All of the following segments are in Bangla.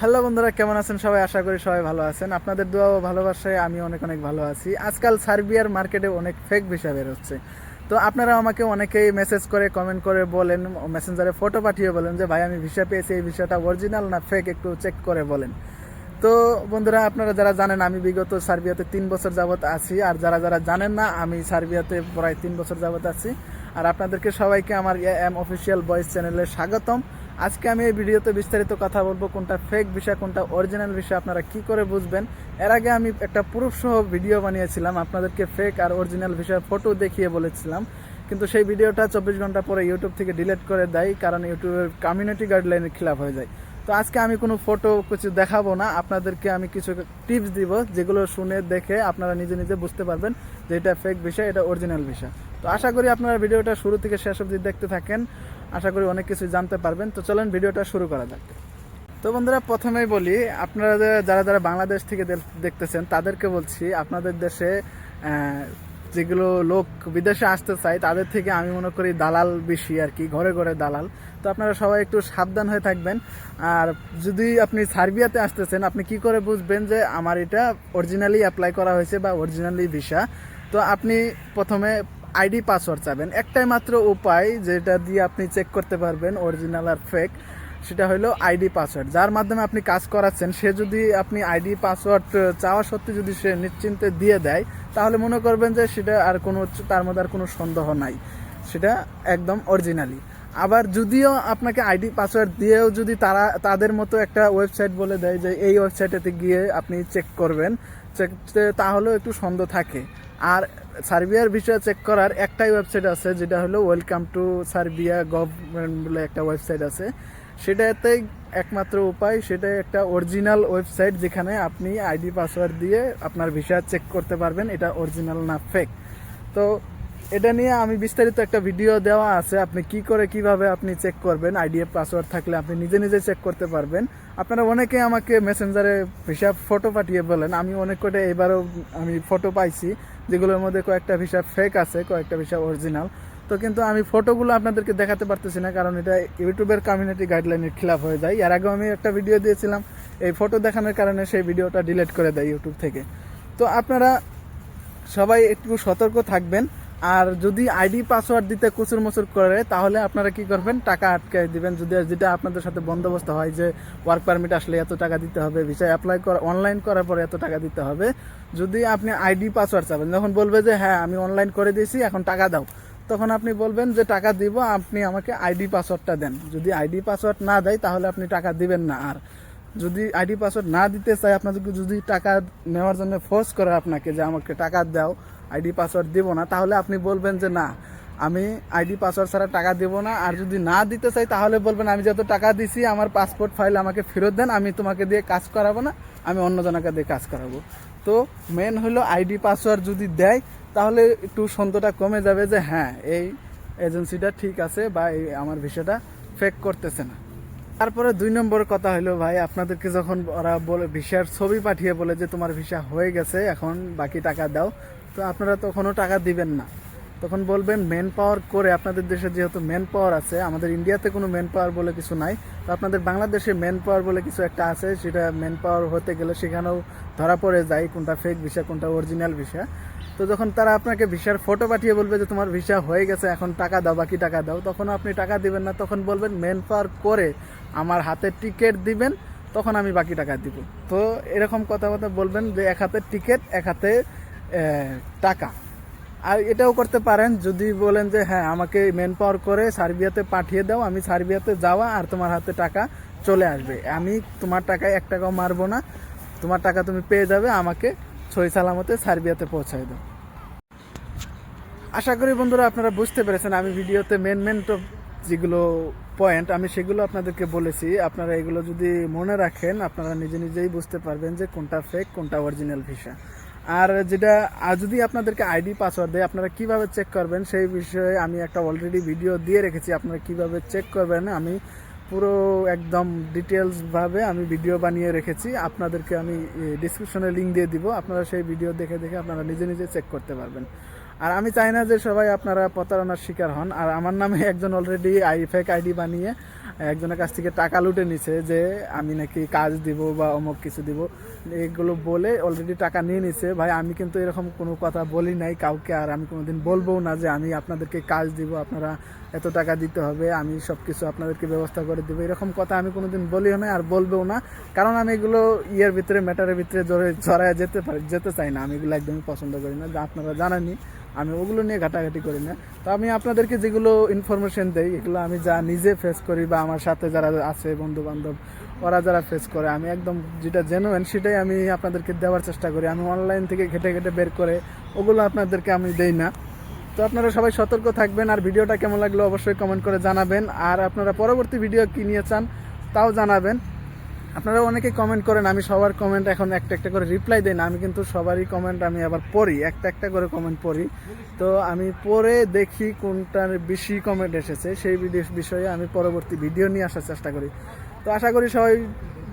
হ্যালো বন্ধুরা, কেমন আছেন সবাই? আশা করি সবাই ভালো আছেন। আপনাদের দোয়া ভালোবাসায় আমি অনেক অনেক ভালো আছি। আজকাল সার্বিয়ার মার্কেটে অনেক ফেক ভিসা বেরোচ্ছে তো আপনারা আমাকে অনেকেই মেসেজ করে কমেন্ট করে বলেন মেসেঞ্জারে ফটো পাঠিয়ে বলেন যে, ভাই, আমি ভিসা পেয়েছি, এই ভিসাটা অরিজিনাল না ফেক একটু চেক করে বলেন। তো বন্ধুরা, আপনারা যারা জানেন, আমি বিগত সার্বিয়াতে তিন বছর যাবত আছি। আর যারা যারা জানেন না, আমি সার্বিয়াতে প্রায় তিন বছর যাবত আছি। আর আপনাদেরকে সবাইকে আমার এম অফিসিয়াল ভয়েস চ্যানেলে স্বাগতম। আজকে আমি এই ভিডিওতে বিস্তারিত কথা বলব কোনটা ফেক বিষয়, কোনটা অরিজিনাল বিষয়, আপনারা কি করে বুঝবেন। এর আগে আমি একটা প্রুফ সহ ভিডিও বানিয়েছিলাম, আপনাদেরকে ফেক আর অরিজিনাল বিষয়ে ফটো দেখিয়ে বলেছিলাম। কিন্তু সেই ভিডিওটা চব্বিশ ঘণ্টা পরে ইউটিউব থেকে ডিলিট করে দেয়, কারণ ইউটিউবের কমিউনিটি গাইডলাইনের খিলাফ হয়ে যায়। তো আজকে আমি কোনো ফটো কিছু দেখাবো না, আপনাদেরকে আমি কিছু টিপস দিব, যেগুলো শুনে দেখে আপনারা নিজে নিজে বুঝতে পারবেন যে এটা ফেক বিষয়, এটা অরিজিনাল বিষয়। তো আশা করি আপনারা ভিডিওটা শুরু থেকে শেষ অবধি দেখতে থাকেন। আশা করি অনেক কিছু জানতে পারবেন। তো চলেন ভিডিওটা শুরু করা যাক। তো বন্ধুরা, প্রথমেই বলি, আপনারা যারা যারা বাংলাদেশ থেকে দেখতেছেন, তাদেরকে বলছি, আপনাদের দেশে যেগুলো লোক বিদেশে আসতে চায়, তাদের থেকে আমি মনে করি দালাল বেশি আর কি, ঘরে ঘরে দালাল। তো আপনারা সবাই একটু সাবধান হয়ে থাকবেন। আর যদি আপনি সার্বিয়াতে আসতেছেন, আপনি কি করে বুঝবেন যে আমার এটা অরিজিনালি অ্যাপ্লাই করা হয়েছে বা অরিজিনালি ভিসা তো আপনি প্রথমে আইডি পাসওয়ার্ড চাবেন। একটাই মাত্র উপায় যেটা দিয়ে আপনি চেক করতে পারবেন অরিজিনাল আর ফেক সেটা হলো আইডি পাসওয়ার্ড। যার মাধ্যমে আপনি কাজ করাচ্ছেন, সে যদি আপনি আইডি পাসওয়ার্ড চাওয়া সত্ত্বে যদি সে নিশ্চিন্তে দিয়ে দেয়, তাহলে মনে করবেন যে সেটা আর কোনো তার মধ্যে আর কোনো সন্দেহ নাই। সেটা একদম অরিজিনালি আবার যদিও আপনাকে আইডি পাসওয়ার্ড দিয়েও যদি তারা তাদের মতো একটা ওয়েবসাইট বলে দেয় যে এই ওয়েবসাইটেতে গিয়ে আপনি চেক করবেন চেক তাহলেও একটু সন্দেহ থাকে। আর সার্বিয়ার বিষয়ে চেক করার একটাই ওয়েবসাইট আছে, যেটা হলো ওয়েলকাম টু সার্বিয়া গভর্নমেন্ট বলে একটা ওয়েবসাইট আছে। সেটাতে একমাত্র উপায়, সেটা একটা অরিজিনাল ওয়েবসাইট যেখানে আপনি আইডি পাসওয়ার্ড দিয়ে আপনার ভিসা চেক করতে পারবেন, এটা অরিজিনাল না ফেক তো এটা নিয়ে আমি বিস্তারিত একটা ভিডিও দেওয়া আছে। আপনি কি করে, কীভাবে আপনি চেক করবেন? আইডিএফ পাসওয়ার্ড থাকলে আপনি নিজে নিজে চেক করতে পারবেন। আপনারা অনেকে আমাকে মেসেঞ্জারে ভিসা ফটো পাঠিয়ে বলেন। আমি অনেক কটা এবারও আমি ফটো পাইছি, যেগুলোর মধ্যে কয়েকটা ভিসা ফেক আছে, কয়েকটা ভিসা অরিজিনাল তো কিন্তু আমি ফটোগুলো আপনাদেরকে দেখাতে পারতেছি না, কারণ এটা ইউটিউবের কমিউনিটি গাইডলাইনের খিলাফ হয়ে যায়। এর আগেও আমি একটা ভিডিও দিয়েছিলাম। এই ফটো দেখানোর কারণে সেই ভিডিওটা ডিলিট করে দেয় ইউটিউব থেকে। তো আপনারা সবাই একটু সতর্ক থাকবেন। আর যদি আইডি পাসওয়ার্ড দিতে কুচুর মুচুর করে, তাহলে আপনারা কি করবেন? টাকা আটকে দিবেন। যদি যেটা আপনাদের সাথে বন্দোবস্ত হয় যে ওয়ার্ক পারমিট আসলে এত টাকা দিতে হবে ভিসা অ্যাপ্লাই করা অনলাইন করার পরে এত টাকা দিতে হবে, যদি আপনি আইডি পাসওয়ার্ড চাবেন, যখন বলবে যে হ্যাঁ আমি অনলাইন করে দিয়েছি, এখন টাকা দাও। তখন আপনি বলবেন যে, টাকা দিব, আপনি আমাকে আইডি পাসওয়ার্ডটা দেন। যদি আইডি পাসওয়ার্ড না দেয়, তাহলে আপনি টাকা দিবেন না। আর যদি আইডি পাসওয়ার্ড না দিতে চায়, আপনাদেরকে যদি টাকা নেওয়ার জন্য ফোর্স করে আপনাকে যে, আমাকে টাকা দাও আইডি পাসওয়ার্ড দিব না, তাহলে আপনি বলবেন যে না, আমি আইডি পাসওয়ার্ড ছাড়া টাকা দেবো না, আর যদি না দিতে চাই তাহলে বলবেন আমি যত টাকা দিছি, আমার পাসপোর্ট ফাইল আমাকে ফেরত দেন, আমি তোমাকে দিয়ে কাজ করাবো না, আমি অন্যজনকে দিয়ে কাজ করাবো। তো মেন হলো আইডি পাসওয়ার্ড যদি দেয়, তাহলে একটু সন্তটা কমে যাবে যে হ্যাঁ এই এজেন্সিটা ঠিক আছে বা এই আমার ভিসাটা ফেক করতেছে না। তারপরে দুই নম্বর কথা হলো ভাই, আপনাদেরকে যখন ওরা বলে, ভিসার ছবি পাঠিয়ে বলে যে তোমার ভিসা হয়ে গেছে, এখন বাকি টাকা দাও তো আপনারা তখনও টাকা দিবেন না। তখন বলবেন মেন পাওয়ার করে আপনাদের দেশে যেহেতু ম্যান পাওয়ার আছে, আমাদের ইন্ডিয়াতে কোনো মেন পাওয়ার বলে কিছু নাই। তো আপনাদের বাংলাদেশে ম্যান পাওয়ার বলে কিছু একটা আছে, সেটা মেন পাওয়ার হতে গেলে সেখানেও ধরা পড়ে যায় কোনটা ফেক ভিসা, কোনটা অরিজিনাল ভিসা। তো যখন তারা আপনাকে ভিসার ফটো পাঠিয়ে বলবে যে, তোমার ভিসা হয়ে গেছে, এখন টাকা দাও, বাকি টাকা দাও তখন আপনি টাকা দিবেন না। তখন বলবেন ম্যান পাওয়ার করে আমার হাতে টিকিট দিবেন, তখন আমি বাকি টাকা দিব। তো এরকম কথাবার্তা বলবেন যে, এক হাতে টিকিট এক হাতে টাকা। আর এটাও করতে পারেন, যদি বলেন যে হ্যাঁ আমাকে মেন পাওয়ার করে সার্বিয়াতে পাঠিয়ে দাও, আমি সার্বিয়াতে যাওয়া আর তোমার হাতে টাকা চলে আসবে। আমি তোমার টাকায় এক টাকাও মারবো না। তোমার টাকা তুমি পেয়ে যাবে, আমাকে সই সালামতে সার্বিয়াতে পৌঁছায় দাও। আশা করি বন্ধুরা আপনারা বুঝতে পেরেছেন, আমি ভিডিওতে মেন মেন তো যেগুলো পয়েন্ট আমি সেগুলো আপনাদেরকে বলেছি। আপনারা এগুলো যদি মনে রাখেন, আপনারা নিজে নিজেই বুঝতে পারবেন যে কোনটা ফেক কোনটা অরিজিনাল ভিসা আর যেটা যদি আপনাদেরকে আইডি পাসওয়ার্ড দেয়, আপনারা কীভাবে চেক করবেন সেই বিষয়ে আমি একটা অলরেডি ভিডিও দিয়ে রেখেছি, আপনারা কীভাবে চেক করবেন, আমি পুরো একদম ডিটেলস ভাবে আমি ভিডিও বানিয়ে রেখেছি, আপনাদেরকে আমি ডিসক্রিপশনে লিঙ্ক দিয়ে দিব, আপনারা সেই ভিডিও দেখে দেখে আপনারা নিজে নিজে চেক করতে পারবেন। আর আমি চাই না যে সবাই আপনারা প্রতারণার শিকার হন, আর আমার নামে একজন অলরেডি আই ফেক আইডি বানিয়ে একজনের কাছ থেকে টাকা লুটে নিছে যে আমি নাকি কাজ দিব বা অমুক কিছু দিব। এগুলো বলে অলরেডি টাকা নিয়ে নিছে। ভাই, আমি কিন্তু এরকম কোনো কথা বলি নাই কাউকে, আর আমি কোনোদিন বলব না যে আমি আপনাদেরকে কাজ দিব, আপনারা এত টাকা দিতে হবে, আমি সব কিছু আপনাদেরকে ব্যবস্থা করে দেবো। এরকম কথা আমি কোনোদিন বলিও না আর বলবেও না। কারণ আমি এগুলো ইয়ের ভিতরে ম্যাটারের ভিতরে জড়ে, জড়ায় যেতে পারি, যেতে চাই না। আমি এগুলো একদমই পছন্দ করি না। যা আপনারা জানানি আমি ওগুলো নিয়ে ঘাটাঘাটি করি না। তো আমি আপনাদেরকে যেগুলো ইনফরমেশন দেই, এগুলো আমি যা নিজে ফেস করি বা আমার সাথে যারা আছে বন্ধু বান্ধব ওরা যারা ফেস করে, আমি একদম যেটা জেনুয়েন সেটাই আমি আপনাদেরকে দেওয়ার চেষ্টা করি। আমি অনলাইন থেকে ঘেটে ঘেটে বের করে ওগুলো আপনাদেরকে আমি দেই না। তো আপনারা সবাই সতর্ক থাকবেন, আর ভিডিওটা কেমন লাগল অবশ্যই কমেন্ট করে জানাবেন। আর আপনারা পরবর্তী ভিডিও কি নিয়ে চান, তাও জানাবেন। আপনারা অনেকে কমেন্ট করেন, আমি সবার কমেন্ট এখন একটা একটা করে রিপ্লাই দিই না, আমি কিন্তু সবারই কমেন্ট আমি আবার পড়ি, একটা একটা করে কমেন্ট পড়ি। তো আমি পড়ে দেখি কোনটার বেশি কমেন্ট এসেছে, সেই বিষয়ে আমি পরবর্তী ভিডিও নিয়ে আসার চেষ্টা করি। তো আশা করি সবাই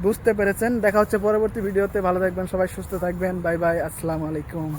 বুঝতে পেরেছেন, দেখা হচ্ছে পরবর্তী ভিডিওতে ভালো থাকবেন, সবাই সুস্থ থাকবেন বাই বাই আসসালামু আলাইকুম।